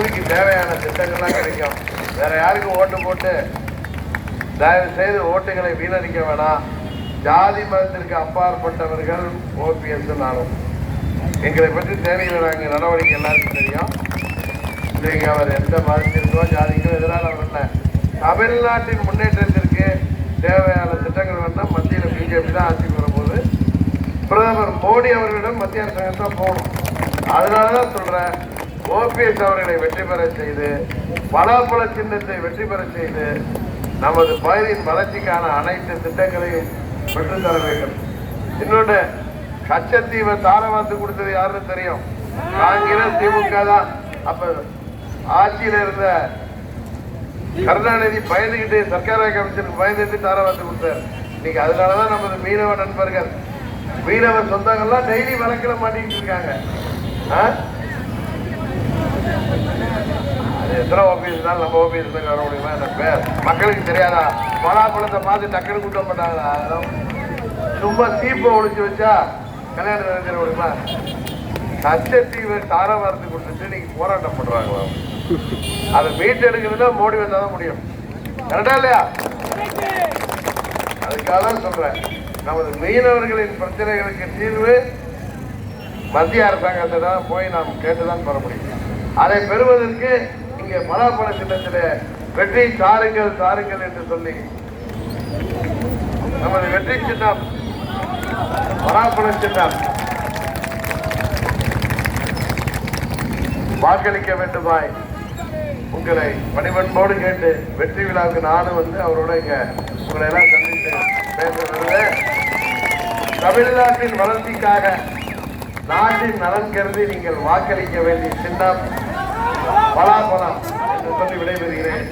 தொகுதிக்கு தேவையான திட்டங்கள்லாம் கிடைக்கும். வேற யாருக்கும் ஓட்டு போட்டு தயவு செய்து ஓட்டுகளை வீணடிக்க வேணாம். ஜாதி மதத்திற்கு அப்பாற்பட்டவர்கள் ஓபிஎஸ் நானும். எங்களை பற்றி தேவையில் நாங்கள் நடவடிக்கை எல்லாருக்கும் தெரியும். இன்றைக்கு அவர் எந்த மதத்திற்கோ ஜாதிக்கோ எதிரான அவர் இல்லை தமிழ்நாட்டின் முன்னேற்றத்திற்கு தேவையான திட்டங்கள் வேணால் மத்தியில் பிஜேபி தான் ஆட்சிக்கு வரும்போது பிரதமர் மோடி அவர்களிடம் மத்திய அரசாங்கம் தான் போகணும். அதனால தான் சொல்கிறேன் ஓபிஎஸ் அவர்களை வெற்றி பெற செய்து பலாப்பழ சின்னத்தை வெற்றி பெற செய்து நமது பயிரின் வளர்ச்சிக்கான அனைத்து திட்டங்களையும் பெற்றுத்தர வேண்டும். இன்னொன்று கச்சத்தீவை தாரவாத்து கொடுத்தது யாருன்னு தெரியும்? காங்கிரஸ் திமுக தான். அப்ப ஆட்சியில் இருந்த கருணாநிதி பயந்துகிட்டு சர்க்காரை கமிஷனுக்கு பயந்துட்டு தாரவாத்து கொடுத்தார். இன்னைக்கு அதனாலதான் நமது மீனவ நண்பர்கள் மீனவ சொந்தங்கள்லாம் டெய்லி வழக்கில மாட்டிக்கிட்டு இருக்காங்க. ஆ? அது எத்தனை ஓபிஎஸ் இருந்தாலும் நம்ம ஓபிஎஸ் வர முடியுமா? என்ன பேர்? மக்களுக்கு தெரியாதா? பலாப்பழத்தை பார்த்து டக்குனு கூட்ட மாட்டாங்களா அதெல்லாம் சும்மா சீப்பை ஒழிச்சு வச்சா கல்யாணம் நினைச்சிட முடியுமா கச்சத்தீவை தாரவாரத்து கொடுத்துட்டு இன்னைக்கு போராட்டம் பண்றாங்களா? அதை மீட்டெடுக்கிறதுனா மோடி வந்தால் தான் முடியும். கரெக்டா இல்லையா? அதுக்காக தான் சொல்றேன். நமது மீனவர்களின் பிரச்சனைகளுக்கு தீர்வு மத்திய அரசாங்கத்திடம் போய் நாம் கேட்டுதான் பெற முடியும். அதை பெறுவதற்கு இங்கே பலாப்பழ சின்னத்தில் வெற்றி தாருங்கள் தாருங்கள் என்று சொல்லி நமது வெற்றி சின்னம் பலாப்பழ சின்னம் வாக்களிக்க வேண்டுமாய் உங்களை பணிபன்போடு கேட்டு வெற்றி விழாவுக்கு நானும் வந்து அவரோட இங்க உங்களை எல்லாம் சந்தித்து பேச தமிழ்நாட்டின் வளர்ச்சிக்காக நாட்டின் நலன் கருதி நீங்கள் வாக்களிக்க வேண்டிய சின்னம். பலா பலா சொல்லி விடைபெறுகிறேன்.